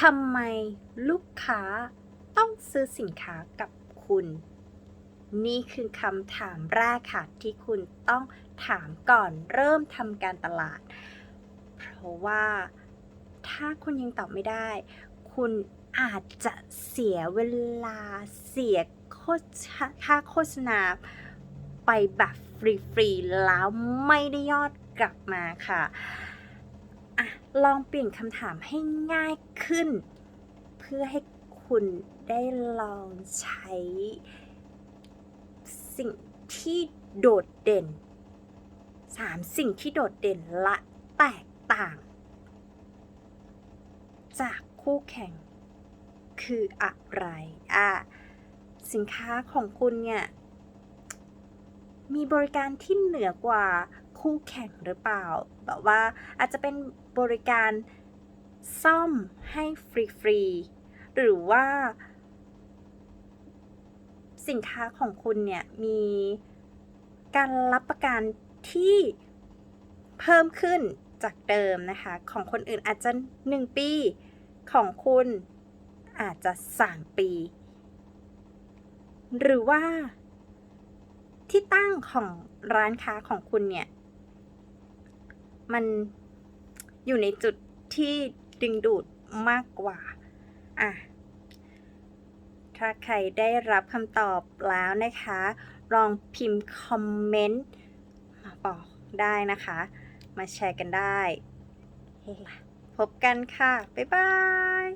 ทำไมลูกค้าต้องซื้อสินค้ากับคุณ นี่คือคำถามแรกค่ะที่คุณต้องถามก่อนเริ่มทำการตลาด เพราะว่าถ้าคุณยังตอบไม่ได้ คุณอาจจะเสียเวลาเสียค่าโฆษณา ไปแบบฟรีๆแล้วไม่ได้ยอดกลับมาค่ะ ลองเปลี่ยนคำถามให้ง่ายขึ้น เพื่อให้คุณได้ลองใช้ สิ่งที่โดดเด่นสามสิ่งที่โดดเด่นและแตกต่าง จากคู่แข่ง คืออะไรอะสินค้าของคุณเนี่ยมีบริการที่เหนือกว่า คู่แข่งหรือเปล่า แบบว่าอาจจะเป็นบริการซ่อมให้ฟรีๆ หรือว่า สินค้าของคุณเนี่ย มีการรับประกันที่เพิ่มขึ้นจากเดิมนะคะ ของคนอื่นอาจจะ 1 ปี ของคุณอาจจะ 3 ปี หรือว่าที่ตั้งของร้านค้าของคุณเนี่ย มันอยู่ในจุดที่ดึงดูดมากกว่า อะ ถ้าใครได้รับคำตอบแล้วนะคะ ลองพิมพ์คอมเมนต์มาบอกได้นะคะ มาแชร์กันได้ พบกันค่ะ บ๊ายบาย